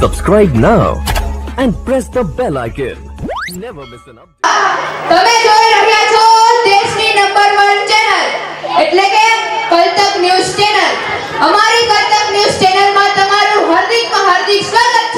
Subscribe now and press the bell icon. Never miss an update. તમે જોઈ રહ્યા છો દેશની નંબર 1 ચેનલ એટલે કે કલતક ન્યૂઝ ચેનલ અમારી કલતક ન્યૂઝ ચેનલમાં તમારું હાર્દિક હાર્દિક સ્વાગત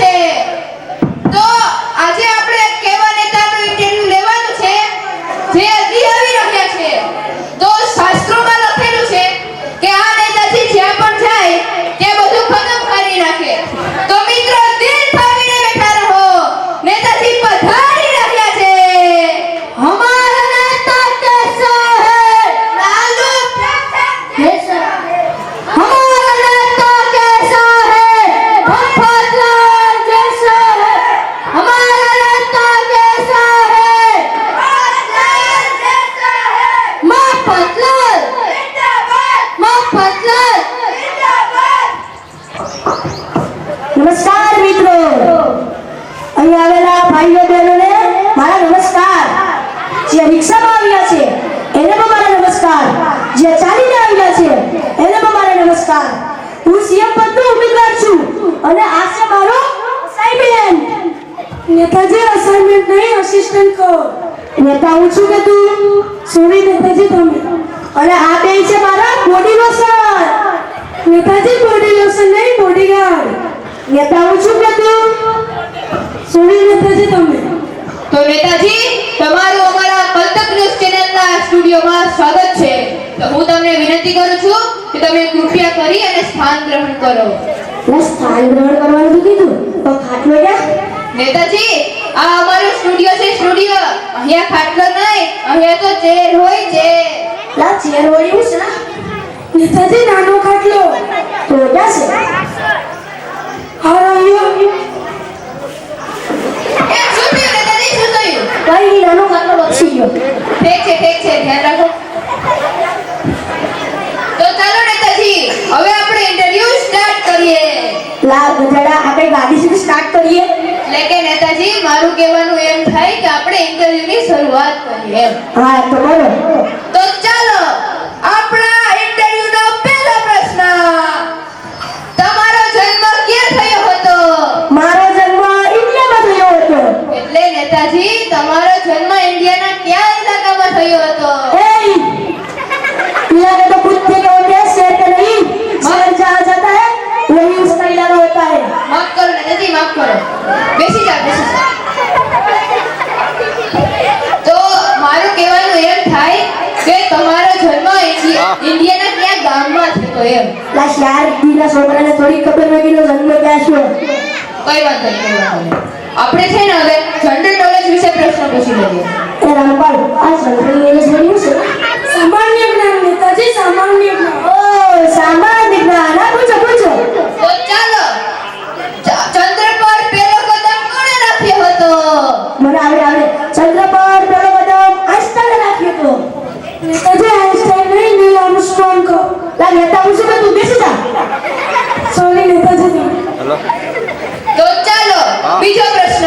નમસ્કાર, મિત્રો. અહીં આવેલા ભાઈઓ, બહેનોને મારા નમસ્કાર. જે રિક્ષામાં આવ્યા છે, એને પણ મારા નમસ્કાર. જે ચાલીને આવ્યા છે, એને પણ મારા નમસ્કાર. હું સીએમ પદનો ઉમેદવાર છું અને આ છે મારો અસાઇનમેન્ટ નેતાજી અસાઇનમેન્ટ નહીં અસિસ્ટન્ટ કહો. નેતા, હું છું કે તું? સોરી, નેતાજી, તમે. અને આ બે છે મારા બોડી લોશન નેતાજી બોડી લોશન નહીં બોડીગાર્ડ નેતા હું છું કે તું? નેતાજી તમે. તો નેતાજી તમારું અમારા કલતક ન્યૂઝ ચેનલના સ્ટુડિયોમાં સ્વાગત છે. તો હું તમને વિનંતી કરું છું કે તમે કૃપયા કરી અને સ્થાન ગ્રહણ કરો. ના સ્થાન ગ્રહણ કરવાનું કીધું તો ખાટલો ક્યાં નેતાજી આ અમારો સ્ટુડિયો છે સ્ટુડિયો. અહીંયા ખાટલો નહીં અહીંયા તો ચેર હોય છે. લા ચેર હોય હું છે? નેતાજી નાનો ખાટલો. તો છે. ઠીક છે ઠીક છે ધ્યાન રાખો. તો ચાલો નેતાજી હવે આપણે ઇન્ટરવ્યુ સ્ટાર્ટ કરીએ. લા ગધેડા આપણે ગાડી સુધી સ્ટાર્ટ કરીએ. એટલે કે નેતાજી મારું કહેવાનું એમ થાય કે આપણે ઇન્ટરવ્યુની શરૂઆત કરીએ. હા તો બોલો એમના છોકરાને થોડી ખબર નથી નો જન્મ ક્યાં છે? કઈ વાંધો નહીં કઈ આપણે છે ને હવે જનરલ નોલેજ વિશે પ્રશ્ન પૂછી લઈએ. એ રામપાલ આ જનરલ નોલેજ બન્યું છે? સામાન્ય જ્ઞાન નેતાજી સામાન્ય જ્ઞાન. ઓ સામાન્ય જ્ઞાન. આ પૂછો પૂછો. તો ચાલો ચંદ્ર પર પેલો કદમ કોણે રાખ્યો હતો? મને આવડે આવડે. ચંદ્ર પર પેલો કદમ આસ્થાને રાખ્યો હતો. નેતાજી લા નેતા હું શું તું બેસી જા. સોરી નેતાજી. તો ચાલો બીજો પ્રશ્ન.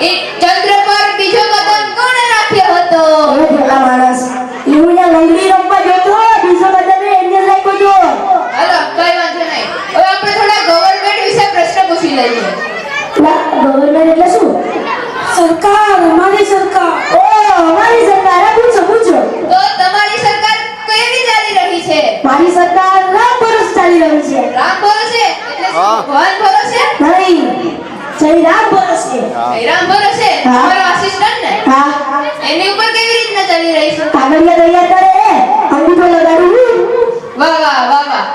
એ ચંદ્ર પર બીજો કદમ કોણે રાખ્યો હતો હવે પેલા માણસ એવું ને લંગડી રમવા જોતો બીજો કદમ એને લાગ્યો જો હાલો કઈ વાંધો નહીં હવે આપણે થોડા ગવર્નમેન્ટ વિશે પ્રશ્ન પૂછી લઈએ લા ગવર્નમેન્ટ એટલે શું સરકાર અમારી સરકાર ઓ અમારી સરકાર આ પૂછો પૂછો તો તમારી સરકાર કેવી ચાલી રહી છે મારી સરકાર રામ ભરોસ ચાલી રહી છે રામ ભરોસે એટલે શું? ભગવાન ભરોસે નહીં જયરામ બરસે જયરામ બરસે તમારો આસિસ્ટન્ટ ને? હા એની ઉપર કેવી રીતના ચાલી રહી છે? કાગળિયા તૈયાર કરે અંગૂઠો લગાડું વાહ વાહ વાહ વાહ.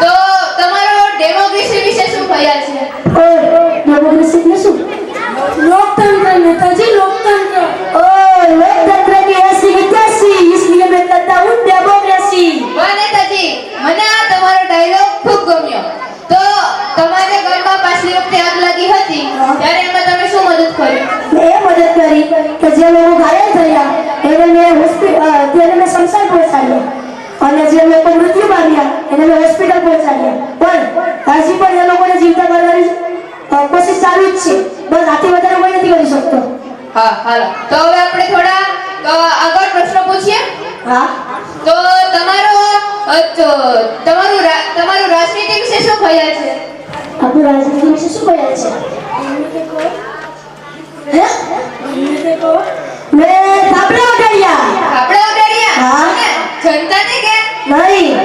તો તમારો ડેમોક્રેસી વિશે શું ખ્યાલ છે? ડેમોક્રેસી એટલે શું? લોકતંત્ર એને અમે હોસ્પિટલ પહોંચાડ્યા પણ હજી પણ એ લોકોને જીવતા કરવાની કોશિશ ચાલુ જ છે. બસ આથી વધારે કોઈ નથી કરી શકતો. હા હાલો. તો હવે આપણે થોડા આગળ પ્રશ્ન પૂછીએ. હા. તો તમારો તમારું તમારું રાજનીતિ વિશે શું ભયા છે? આપણું રાજનીતિ વિશે શું ભયા છે? હે? મેં થાપડા વગાડ્યા. આપણે વગાડ્યા? હા. જનતાને કે? નહીં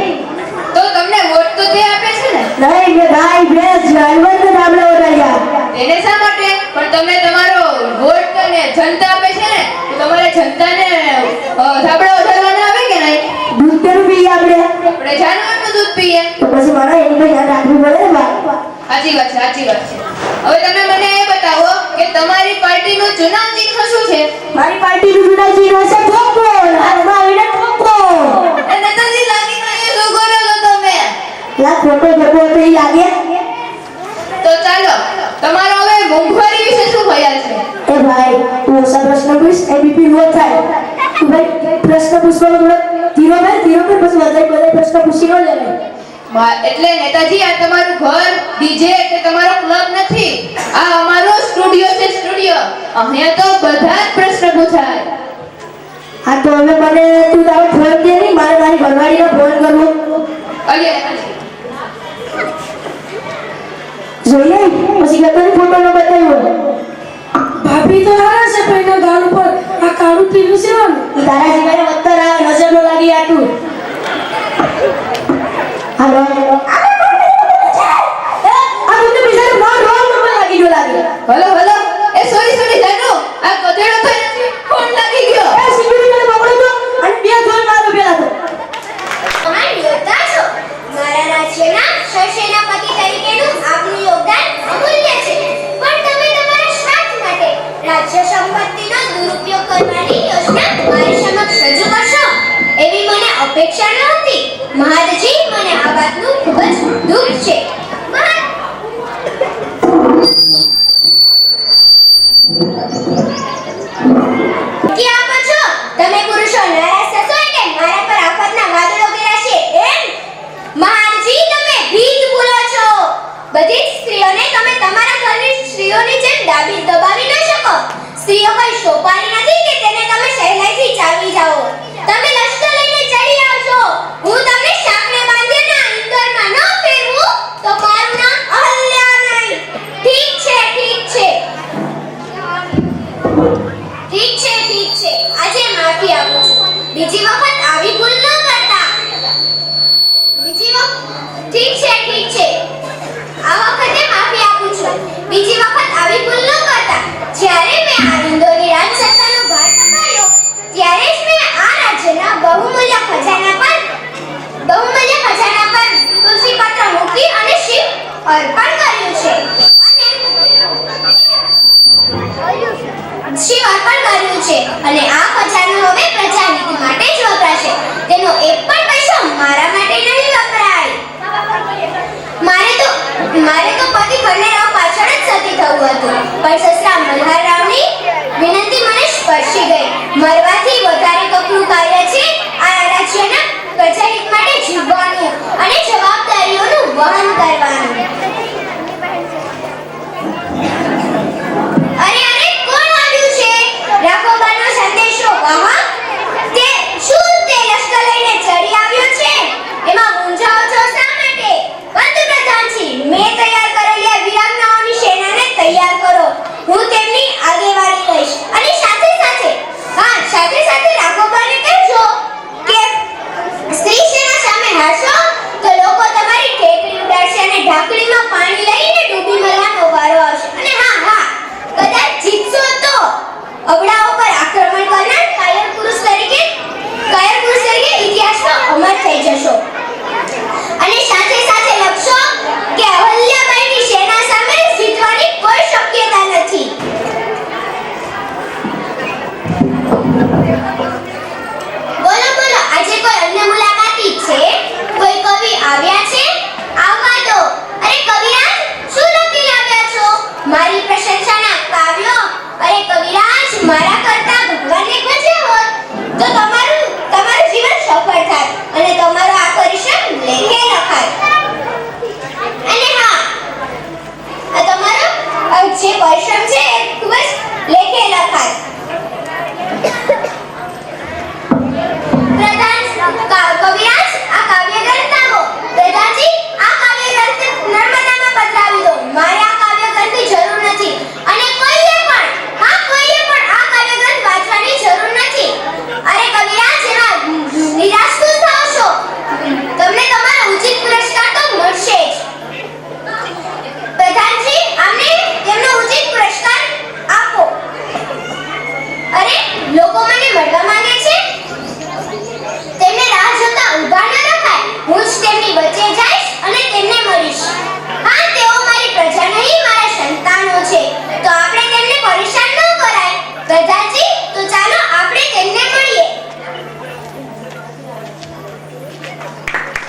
તો તમને વોટ તો તે આપે છે ને નહીં ગાય ભેંસ જાનવર ને થાપલા વગાડ્યા એને શા માટે? પણ તમે તમારો વોટ ને જનતા આપે છે ને તો તમારે જનતાને ધાબળા વધારવાના આવે કે નહીં? દૂધ કેનું પીએ આપણે? આપણે જાનવરનું દૂધ પીએ. તો પછી મારા એનું ધ્યાન રાખવું પડે ને સાચી વાત છે સાચી વાત છે. હવે તમે મને એ બતાવો કે તમારી પાર્ટીનું ચુનાવ ચિહ્ન શું છે? મારી પાર્ટીનું ચુનાવ ચિહ્ન છે હાથમાં આવીને ઠોકો લા ખોટો જતો હતો એ લાગે? તો ચાલો તમારો હવે મોંઘવારી વિશે શું ખ્યાલ છે? એ ભાઈ તું ઓછા પ્રશ્ન પૂછ એ બીપી લો થાય. તું ભાઈ પ્રશ્ન પૂછવાનો થોડો ધીરો ભાઈ ધીરો કર પછી વધારે બધા પ્રશ્ન પૂછી નો લેવાય એટલે નેતાજી આ તમારું ઘર ડીજે કે તમારો ક્લબ નથી. આ અમારો સ્ટુડિયો છે સ્ટુડિયો અહીંયા તો બધા જ પ્રશ્ન પૂછાય. હા તો હવે મને તું તારો ફોન દે નહીં મારે મારી ઘરવાળીનો ફોન કરવો. અરે નેતાજી, જોઈએ પછી ગતર ફોટો નો બતાવ્યો. ભાભી તો હારા છે પણ એના ગાલ ઉપર આ કાળું પીલું છે તારા જીવાને વત્તર આવે નજર નો લાગી આટું કે આપો છો? તમે પુરુષો નારાજ થશો એટલે મારા પર વાદળો એમ? મહાનજી તમે ભીત બોલો છો. બધી સ્ત્રીઓને તમે તમારા ઘરની સ્ત્રીઓની જેમ દાબી દબાવી ન સ્ત્રીઓ કોઈ સોપારી નથી કે તેને તમે બીજી વખત? ઠીક છે ઠીક છે. આ વખતે માફી આપું છું. બીજી વખત આવી ભૂલ ન કરતા. જ્યારે મેં આનંદોની રાજસત્તાનો ભાર સંભાળ્યો, ત્યારે જ મેં આ રાજ્યના બહુમૂલ્ય ખજાના પર બહુમૂલ્ય ખજાના પર તુલસી પત્ર મૂકી અને શિવ અર્પણ કર્યું છે. શિવ અર્પણ કર્યું છે. અને આ ખજાનો હવે પ્રજાહિત માટે જ વપરાશે. તેનો એક પણ પૈસો મારા મારે તો મારે તો પતિ ખંડેરાવ પાછળ જ સતી થવું હતું. પણ સસરા મલ્હારરાવની વિનંતી મને સ્પર્શી ગઈ.